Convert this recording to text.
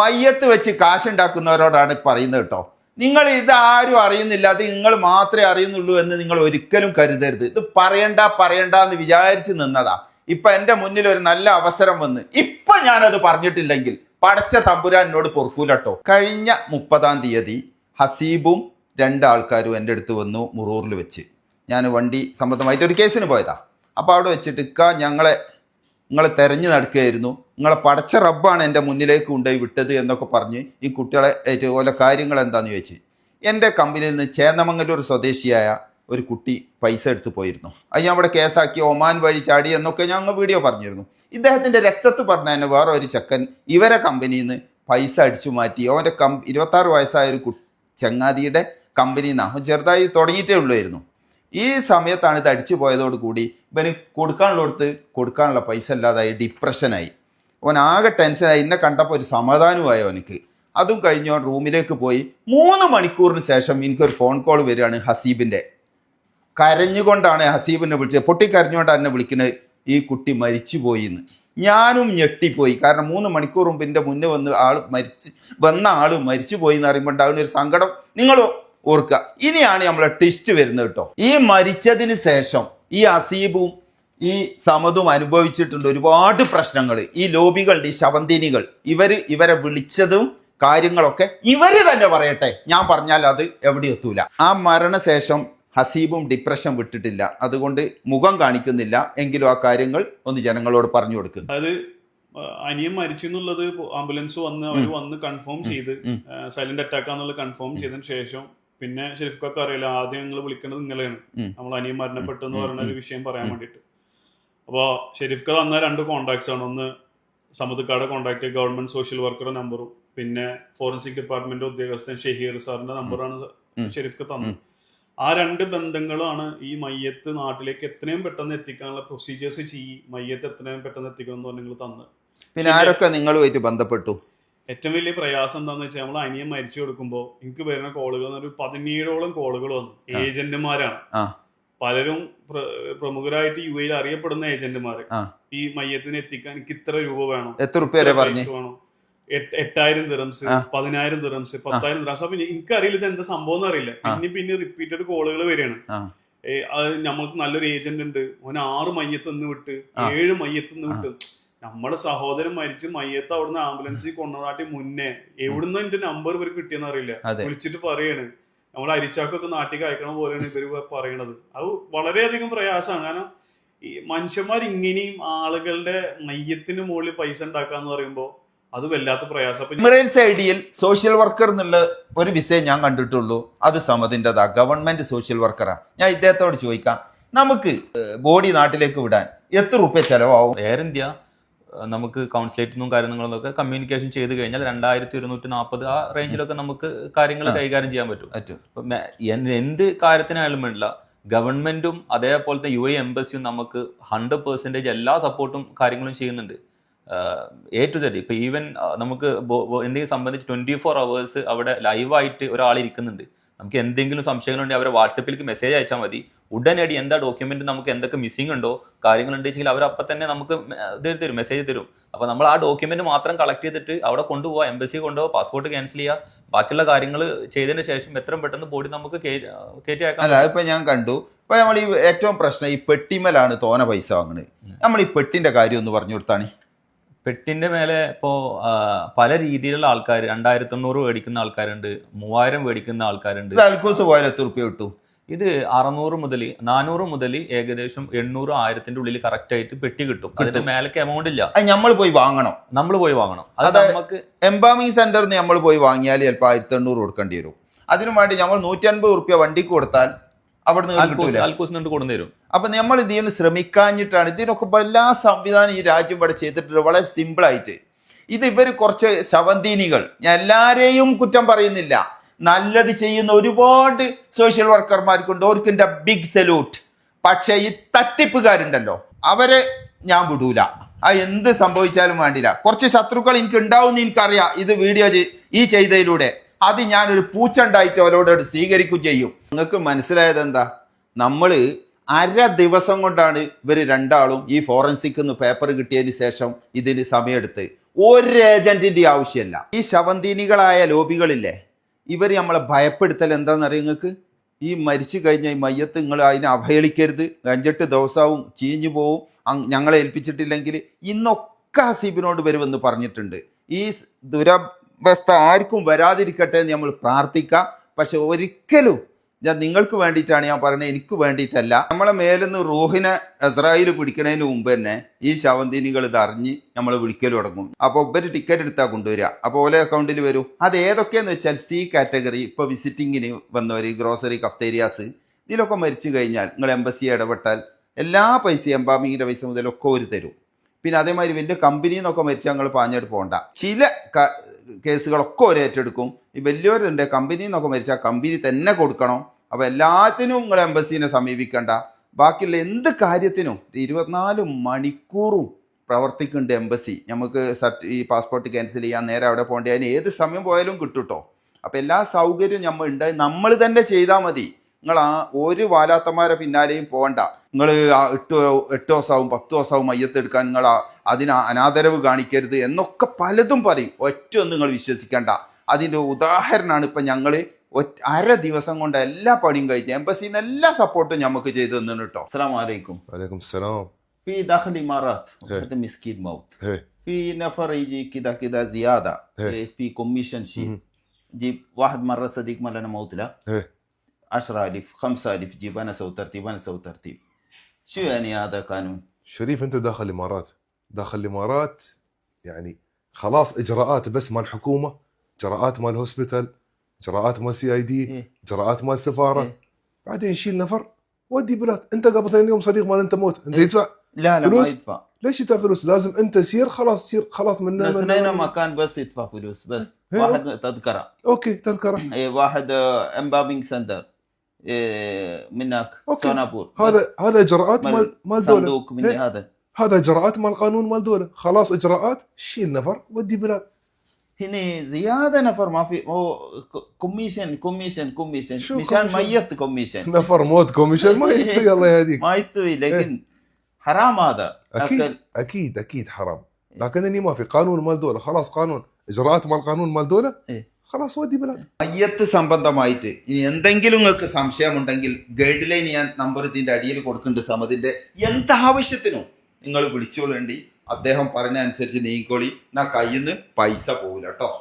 മയ്യത്ത് വെച്ച് കാശുണ്ടാക്കുന്നവരോടാണ് പറയുന്നത് കേട്ടോ. നിങ്ങൾ ഇതാരും അറിയുന്നില്ല അത് നിങ്ങൾ മാത്രമേ അറിയുന്നുള്ളൂ എന്ന് നിങ്ങൾ ഒരിക്കലും കരുതരുത്. ഇത് പറയണ്ട പറയണ്ട എന്ന് വിചാരിച്ച് നിന്നതാ. ഇപ്പൊ എന്റെ മുന്നിൽ ഒരു നല്ല അവസരം വന്ന് ഇപ്പൊ ഞാനത് പറഞ്ഞിട്ടില്ലെങ്കിൽ പടച്ച തമ്പുരാൻ എന്നോട് പൊറുക്കൂലട്ടോ കഴിഞ്ഞ മുപ്പതാം തീയതി ഹസീബും രണ്ടാൾക്കാരും എന്റെ അടുത്ത് വന്നു മുറൂറിൽ വെച്ച്. ഞാൻ വണ്ടി സംബന്ധമായിട്ട് ഒരു കേസിന് പോയതാ. അപ്പോൾ അവിടെ വെച്ചിട്ട് ഇക്ക ഞങ്ങളെ നിങ്ങളെ തെരഞ്ഞു നടക്കുകയായിരുന്നു. നിങ്ങളെ പടച്ച റബ്ബാണ് എന്റെ മുന്നിലേക്ക് കൊണ്ടുപോയി വിട്ടത് എന്നൊക്കെ പറഞ്ഞ് ഈ കുട്ടികളെ ഇതുപോലെ കാര്യങ്ങൾ എന്താണെന്ന് ചോദിച്ച്. എന്റെ കമ്പനിയിൽ നിന്ന് ചേന്നമംഗലൂർ സ്വദേശിയായ ഒരു കുട്ടി പൈസ എടുത്ത് പോയിരുന്നു. അത് ഞാൻ അവിടെ കേസാക്കി ഒമാൻ വഴി ചാടി എന്നൊക്കെ ഞാൻ ഞങ്ങൾ വീഡിയോ പറഞ്ഞിരുന്നു. ഇദ്ദേഹത്തിന്റെ രക്തത്ത് പറഞ്ഞ തന്നെ വേറെ ഒരു ചെക്കൻ ഇവരെ കമ്പനിയിൽ നിന്ന് പൈസ അടിച്ചു മാറ്റി. അവന്റെ കം ഇരുപത്താറ് വയസ്സായ ഒരു കു ചങ്ങാതിയുടെ കമ്പനിയിൽ നിന്ന് അവൻ ചെറുതായി തുടങ്ങിയിട്ടേ ഉള്ളായിരുന്നു. ഈ സമയത്താണ് ഇത് അടിച്ചു പോയതോടുകൂടി ഇവന് കൊടുക്കാനുള്ളടത്ത് കൊടുക്കാനുള്ള പൈസ ഇല്ലാതായി ഡിപ്രഷനായി അവൻ ആകെ ടെൻഷനായി. എന്നെ കണ്ടപ്പോൾ ഒരു സമാധാനമായി അവനക്ക്. അതും കഴിഞ്ഞ് അവൻ റൂമിലേക്ക് പോയി. മൂന്ന് മണിക്കൂറിന് ശേഷം എനിക്കൊരു ഫോൺ കോൾ വരികയാണ് ഹസീബിന്റെ. കരഞ്ഞുകൊണ്ടാണ് ഹസീബിനെ വിളിച്ചത്. പൊട്ടിക്കരഞ്ഞുകൊണ്ടാണ് എന്നെ വിളിക്കുന്നത്. ഈ കുട്ടി മരിച്ചുപോയി എന്ന് ഞാനും ഞെട്ടിപ്പോയി. കാരണം മൂന്ന് മണിക്കൂർ മുമ്പ് എന്റെ മുന്നേ വന്ന് ആൾ മരിച്ച് വന്ന ആൾ മരിച്ചു പോയി എന്ന് പറയുമ്പോൾ ഉണ്ടാകുന്ന ഒരു സങ്കടം നിങ്ങൾ ഓർക്കുക. ഇനിയാണ് നമ്മളെ ടെസ്റ്റ് വരുന്നത് കേട്ടോ. ഈ മരിച്ചതിന് ശേഷം ഈ അസീബും ഈ സമതും അനുഭവിച്ചിട്ടുണ്ട് ഒരുപാട് പ്രശ്നങ്ങൾ. ഈ ലോബികളുടെ ഈ ശവന്തിനികൾ ഇവർ ഇവരെ വിളിച്ചതും കാര്യങ്ങളൊക്കെ ഇവർ തന്നെ പറയട്ടെ. ഞാൻ പറഞ്ഞാൽ അത് എവിടെ എത്തൂല. ആ മരണശേഷം ഹസീബും ഡിപ്രഷൻ വിട്ടിട്ടില്ല. അതുകൊണ്ട് മുഖം കാണിക്കുന്നില്ല. എങ്കിലും ആ കാര്യങ്ങൾ ഒന്ന് ജനങ്ങളോട് പറഞ്ഞു കൊടുക്കും. അതായത് അനിയം അനിയൻ മരിച്ചു എന്നുള്ളത് ആംബുലൻസ് വന്ന് അവർ വന്ന് കൺഫേം ചെയ്ത് സൈലന്റ് അറ്റാക്ക് ആണെന്നുള്ളത് കൺഫേം ചെയ്തതിന് ശേഷം പിന്നെ ഷെരിഫ് അറിയില്ല. ആദ്യം ഞങ്ങൾ വിളിക്കുന്നത് നിങ്ങളെയാണ്. നമ്മൾ അനിയൻ മരണപ്പെട്ടു എന്ന് പറയുന്ന ഒരു വിഷയം പറയാൻ വേണ്ടിയിട്ട്. അപ്പോൾ ഷെരീഫ്ക്ക് തന്ന രണ്ട് കോൺടാക്ട്സ് ആണ്. ഒന്ന് സമുദ്രക്കാട് കോണ്ടാക്ട് ഗവൺമെന്റ് സോഷ്യൽ വർക്കറുടെ നമ്പറും പിന്നെ ഫോറൻസിക് ഡിപ്പാർട്ട്മെന്റ് ഉദ്യോഗസ്ഥൻ ഷഹീർ സാറിന്റെ നമ്പറാണ് ഷെരീഫ് ഷെരീഫ്ക്ക് തന്നത്. ആ രണ്ട് ബന്ധങ്ങളാണ് ഈ മയ്യത്ത് നാട്ടിലേക്ക് എത്രയും പെട്ടെന്ന് എത്തിക്കാനുള്ള പ്രൊസീജിയേഴ്സ് ചെയ്യി മയ്യത്ത് എത്രയും പെട്ടെന്ന് എത്തിക്കണം എന്ന് നിങ്ങൾ തന്നത് പിന്നെ ആരൊക്കെ നിങ്ങളുമായിട്ട് ബന്ധപ്പെട്ടു? ഏറ്റവും വലിയ പ്രയാസം എന്താണെന്ന് വെച്ചാൽ നമ്മൾ അനിയൻ മരിച്ചു കൊടുക്കുമ്പോൾ എനിക്ക് വരുന്ന കോളുകൾ ഒരു പതിനേഴോളം കോളുകൾ വന്നു. ഏജന്റുമാരാണ്. പലരും പ്രമുഖരായിട്ട് യു എയിൽ അറിയപ്പെടുന്ന ഏജന്റുമാർ ഈ മയ്യത്തിനെ എത്തിക്കാൻ എനിക്ക് ഇത്ര രൂപ വേണം. എത്ര രൂപ വേണം. എട്ട്- എട്ടായിരം ദിറംസ്. പതിനായിരം ദിറംസ് പത്തായിരം ദിറംസ് അപ്പൊ എനിക്കറിയില്ല ഇത് എന്താ സംഭവം എന്ന് അറിയില്ല. ഇനി പിന്നെ പിന്നെ റിപ്പീറ്റഡ് കോളുകൾ വരികയാണ്. അത് നമ്മൾക്ക് നല്ലൊരു ഏജന്റ് ഉണ്ട്. ഓൻ ആറ് മയ്യത്ത് നിന്ന് വിട്ട് ഏഴ് മയ്യത്ത് നിന്ന് വിട്ട്. നമ്മുടെ സഹോദരൻ മരിച്ച് മയ്യത്ത് അവിടുന്ന് ആംബുലൻസിൽ കൊണ്ടുനാട്ടി മുന്നേ എവിടുന്ന് എന്റെ നമ്പർ ഇവർ കിട്ടിയെന്ന് അറിയില്ല. വിളിച്ചിട്ട് പറയാണ്. നമ്മൾ അരിച്ചാക്കൊക്കെ നാട്ടിൽ അയക്കണ പോലെയാണ് ഇവർ പറയണത്. അത് വളരെയധികം പ്രയാസമാണ്. കാരണം ഈ മനുഷ്യന്മാർ ഇങ്ങനെയും ആളുകളുടെ മയ്യത്തിന് മുകളിൽ പൈസ ഉണ്ടാക്കാന്ന് പറയുമ്പോൾ അത് വല്ലാത്ത പ്രയാസം. എമിറേറ്റ്സ് ഐഡിയിൽ സോഷ്യൽ വർക്കർ എന്നുള്ള ഒരു വിഷയം ഞാൻ കണ്ടിട്ടുള്ളൂ. അത് സമതിന്റെതാ. ഗവൺമെന്റ് സോഷ്യൽ വർക്കറാ ഞാൻ ഇദ്ദേഹത്തോട് ചോദിക്കാം. നമുക്ക് ബോഡി നാട്ടിലേക്ക് വിടാൻ എത്ര റുപ്യ ചെലവാകും? എയർ ഇന്ത്യ നമുക്ക് കൗൺസിലേറ്റിനും കാര്യങ്ങളും ഒക്കെ കമ്മ്യൂണിക്കേഷൻ ചെയ്ത് കഴിഞ്ഞാൽ രണ്ടായിരത്തി ഇരുന്നൂറ്റി നാൽപ്പത് ആ റേഞ്ചിലൊക്കെ നമുക്ക് കാര്യങ്ങൾ കൈകാര്യം ചെയ്യാൻ പറ്റും. എന്ത് കാര്യത്തിനായാലും വേണ്ടില്ല. ഗവൺമെന്റും അതേപോലത്തെ യു എ എംബസിയും നമുക്ക് ഹൺഡ്രഡ് പെർസെന്റേജ് എല്ലാ സപ്പോർട്ടും കാര്യങ്ങളും ചെയ്യുന്നുണ്ട്. എ ടു സെറ്റ് ഇപ്പൊ ഈവൻ നമുക്ക് എന്തെങ്കിലും സംബന്ധിച്ച് ട്വന്റി ഫോർ അവേഴ്സ് അവിടെ ലൈവായിട്ട് ഒരാൾ ഇരിക്കുന്നുണ്ട്. നമുക്ക് എന്തെങ്കിലും സംശയങ്ങളുണ്ടെങ്കിൽ അവരെ വാട്സപ്പിലേക്ക് മെസ്സേജ് അയച്ചാൽ മതി. ഉടനടി എന്താ ഡോക്യുമെന്റ് നമുക്ക് എന്തൊക്കെ മിസ്സിംഗ് ഉണ്ടോ കാര്യങ്ങൾ ഉണ്ടെങ്കിൽ അവർ അപ്പം തന്നെ നമുക്ക് ഇത് തരും മെസ്സേജ് തരും. അപ്പോൾ നമ്മൾ ആ ഡോക്യുമെന്റ് മാത്രം കളക്ട് ചെയ്തിട്ട് അവിടെ കൊണ്ടുപോകാം എംബസി കൊണ്ടുപോകാം പാസ്പോർട്ട് ക്യാൻസൽ ചെയ്യുക ബാക്കിയുള്ള കാര്യങ്ങൾ ചെയ്തതിന് ശേഷം എത്രയും പെട്ടെന്ന് ബോഡി നമുക്ക് കയറ്റി അയക്കാം അല്ല അതിപ്പോ ഞാൻ കണ്ടു. ഇപ്പൊ നമ്മൾ ഈ ഏറ്റവും പ്രശ്നം ഈ പെട്ടിമലാണ് തോന പൈസ വാങ്ങുന്നത് നമ്മൾ ഈ പെട്ടിന്റെ കാര്യം ഒന്ന് പറഞ്ഞു കൊടുത്താണ്. പെട്ടിന്റെ മേലെ ഇപ്പോ പല രീതിയിലുള്ള ആൾക്കാർ രണ്ടായിരത്തി എണ്ണൂറ് മേടിക്കുന്ന ആൾക്കാരുണ്ട് മൂവായിരം മേടിക്കുന്ന ആൾക്കാരുണ്ട്. അൽക്കോസ് പോയാലും പോയാൽ എത്ര റുപ്യ കിട്ടും? ഇത് അറുന്നൂറ് മുതൽ നാനൂറ് മുതൽ ഏകദേശം എണ്ണൂറ് ആയിരത്തിന്റെ ഉള്ളിൽ കറക്റ്റ് ആയിട്ട് പെട്ടി കിട്ടും. അതിന്. മേലേക്ക് എമൗണ്ട് ഇല്ല. നമ്മൾ പോയി വാങ്ങണം. നമ്മൾ പോയി വാങ്ങണം. അത് നമുക്ക് എംബാമി സെന്ററിൽ നിന്ന് നമ്മൾ പോയി വാങ്ങിയാൽ ചിലപ്പോൾ ആയിരത്തി എണ്ണൂറ് കൊടുക്കേണ്ടി വരും. അതിനു വേണ്ടി നമ്മൾ നൂറ്റി അൻപത് റുപ്യ വണ്ടിക്ക് കൊടുത്താൽ അവിടെ കൊണ്ടുവരും അപ്പൊ നമ്മൾ ഇതിന് ശ്രമിക്കാഞ്ഞിട്ടാണ്. ഇതിനൊക്കെ എല്ലാ സംവിധാനം ഈ രാജ്യം ഇവിടെ ചെയ്തിട്ടുണ്ട്. വളരെ സിമ്പിൾ ആയിട്ട്. ഇത് ഇവർ കുറച്ച് ശവന്തീനികൾ. ഞാൻ എല്ലാരെയും കുറ്റം പറയുന്നില്ല. നല്ലത് ചെയ്യുന്ന ഒരുപാട് സോഷ്യൽ വർക്കർമാർക്കുണ്ട് ഓർക്കിന്റെ ബിഗ് സല്യൂട്ട് പക്ഷേ ഈ തട്ടിപ്പുകാരുണ്ടല്ലോ അവരെ ഞാൻ വിടൂല. ആ എന്ത് സംഭവിച്ചാലും വേണ്ടില്ല. കുറച്ച് ശത്രുക്കൾ എനിക്ക് ഉണ്ടാവും എനിക്കറിയാം. ഇത് വീഡിയോ ഈ ചെയ്തതിലൂടെ അത് ഞാനൊരു പൂച്ച ഉണ്ടായിട്ട് അവരോട് സ്വീകരിക്കും ചെയ്യും. നിങ്ങൾക്ക് മനസ്സിലായത് എന്താ? നമ്മൾ അര ദിവസം കൊണ്ടാണ് ഇവർ രണ്ടാളും ഈ ഫോറൻസിക് നിന്ന് പേപ്പർ കിട്ടിയതിന് ശേഷം ഇതിന് സമയമെടുത്ത്. ഒരു ഏജന്റിന്റെ ആവശ്യമില്ല. ഈ ശവന്തീനികളായ ലോബികളില്ലേ ഇവർ നമ്മളെ ഭയപ്പെടുത്തൽ എന്താണെന്ന് അറിയാം നിങ്ങൾക്ക്? ഈ മരിച്ചു കഴിഞ്ഞ ഈ മയ്യത്ത് നിങ്ങൾ അതിനെ അവഹേളിക്കരുത്. അഞ്ചെട്ട് ദിവസവും ചീഞ്ഞു പോവും. ഞങ്ങളെ ഏൽപ്പിച്ചിട്ടില്ലെങ്കിൽ ഇന്നൊക്കെ ഹസീബിനോട് വരുമെന്ന് പറഞ്ഞിട്ടുണ്ട്. ഈ ദുരവസ്ഥ ആർക്കും വരാതിരിക്കട്ടെ എന്ന് നമ്മൾ പ്രാർത്ഥിക്കാം. പക്ഷെ ഒരിക്കലും ഞാൻ നിങ്ങൾക്ക് വേണ്ടിയിട്ടാണ് ഞാൻ പറയുന്നത്. എനിക്ക് വേണ്ടിയിട്ടല്ല. നമ്മളെ മേലെന്ന് റൂഹിനെ ഇസ്രായേൽ പിടിക്കുന്നതിന് മുമ്പ് തന്നെ ഈ ശവന്തിനികൾ ഇത് അറിഞ്ഞ് നമ്മൾ വിളിക്കൽ തുടങ്ങും. അപ്പോൾ ഇവർ ടിക്കറ്റ് എടുത്താൽ കൊണ്ടുവരിക. അപ്പോൾ ഓലെ അക്കൗണ്ടിൽ വരും. അത് ഏതൊക്കെയെന്ന് വെച്ചാൽ സി കാറ്റഗറി ഇപ്പോൾ വിസിറ്റിങ്ങിന് വന്നവർ ഗ്രോസറി കഫ്തേരിയാസ് ഇതിലൊക്കെ മരിച്ചു കഴിഞ്ഞാൽ നിങ്ങൾ എംബസി ഇടപെട്ടാൽ എല്ലാ പൈസയും എംബാമിങ്ങിന്റെ പൈസ മുതലൊക്കെ ഒരു തരും. പിന്നെ അതേമാതിരി വലിയ കമ്പനിയിൽ നിന്നൊക്കെ മരിച്ചാൽ ഞങ്ങൾ പാഞ്ഞെടുത്ത് പോകണ്ട. ചില കേസുകളൊക്കെ ഒരു ഏറ്റെടുക്കും. ഈ വലിയവരുണ്ട് കമ്പനിയിൽ നിന്നൊക്കെ മരിച്ചാൽ കമ്പനി തന്നെ കൊടുക്കണം. അപ്പോൾ എല്ലാത്തിനും നിങ്ങൾ എംബസീനെ സമീപിക്കണ്ട. ബാക്കിയുള്ള എന്ത് കാര്യത്തിനും ഇരുപത്തിനാല് മണിക്കൂറും പ്രവർത്തിക്കുന്നുണ്ട് എംബസി. നമുക്ക് ഈ പാസ്പോർട്ട് ക്യാൻസൽ ചെയ്യാൻ നേരെ അവിടെ പോകേണ്ടി അതിന് ഏത് സമയം പോയാലും കിട്ടുട്ടോ. കേട്ടോ അപ്പോൾ എല്ലാ സൗകര്യവും നമ്മൾ ഉണ്ടായി നമ്മൾ തന്നെ ചെയ്താൽ മതി. നിങ്ങൾ ആ ഒരു വാലാത്തന്മാരെ പിന്നാലെയും പോകണ്ട. നിങ്ങൾ എട്ട് എട്ട് ദിവസമാവും പത്ത് ദിവസമാവും മയ്യത്തെടുക്കാൻ നിങ്ങൾ അതിന് അനാദരവ് കാണിക്കരുത് എന്നൊക്കെ പലതും പറയും. ഒറ്റ ഒന്നും നിങ്ങൾ വിശ്വസിക്കേണ്ട. അതിന്റെ ഉദാഹരണമാണ് ഇപ്പം ഞങ്ങൾ അര ദിവസം കൊണ്ട് എല്ലാ പണിയും കഴിച്ച് എംബസിയിൽ നിന്ന് എല്ലാ സപ്പോർട്ടും നമുക്ക് ചെയ്തു തന്നു കേട്ടോ അസ്സാം വലൈക്കും عليكم السلام في داخل الامارات إيه. هذا مسكين موت هي في نفر يجي كذا كذا زياده إيه. إيه، في كوميشن شيء مهم. جيب واحد مره صديق مالنا موت له ايه 10000 5000 جيب انا اسوي ترتيب انا اسوي ترتيب شو يعني هذا قانون؟ شريف انت داخل الامارات داخل الامارات يعني خلاص اجراءات بس مال حكومه اجراءات مال هوسبيتال إجراءات مال سي اي دي. إجراءات مال سفارة إيه. بعدين شيل نفر ودي بلاد أنت قبل ثاني يوم صديق مال أنت موت أنت إيه. يدفع لا لا ما فلوس؟ يدفع ليش يدفع فلوس لازم أنت سير خلاص سير خلاص من من- الاثنين مكان بس يدفع فلوس بس إيه. واحد تذكرة أوكي تذكرة إيه، واحد امبابينج سنتر منك أوكي. سونابور هذا هذا إجراءات مال مال دولة صندوق من. هذا هذا إجراءات مال قانون مال دولة خلاص إجراءات شيل نفر ودي بلاد هنا زياده نفر ما في هو كوميشن كوميشن كوميشن شو مشان commission؟ ميت كوميشن نفر موت كوميشن ما يستوي الله يهديك ما يستوي لكن حرام هذا اكيد أكل. اكيد اكيد حرام لكنني ما في قانون مال دوله خلاص قانون اجراءات مال قانون مال دوله إيه. خلاص ودي بلاد മയ്യത്ത് സംബന്ധമായിട്ട് ഇനി എന്തെങ്കിലും നിങ്ങൾക്ക് സംശയമുണ്ടെങ്കിൽ ഗൈഡ് ലൈൻ ഞാൻ നമ്പർ ഇതിന്റെ അടിയിൽ കൊടുക്കുന്നുണ്ട് സമതിന്റെ എന്താവശ്യത്തിനും നിങ്ങൾ വിളിച്ചോളേണ്ടി അദ്ദേഹം പറഞ്ഞ അനുസരിച്ച് നീക്കോളി എന്നാ കയ്യിൽ നിന്ന് പൈസ പോകില്ല കേട്ടോ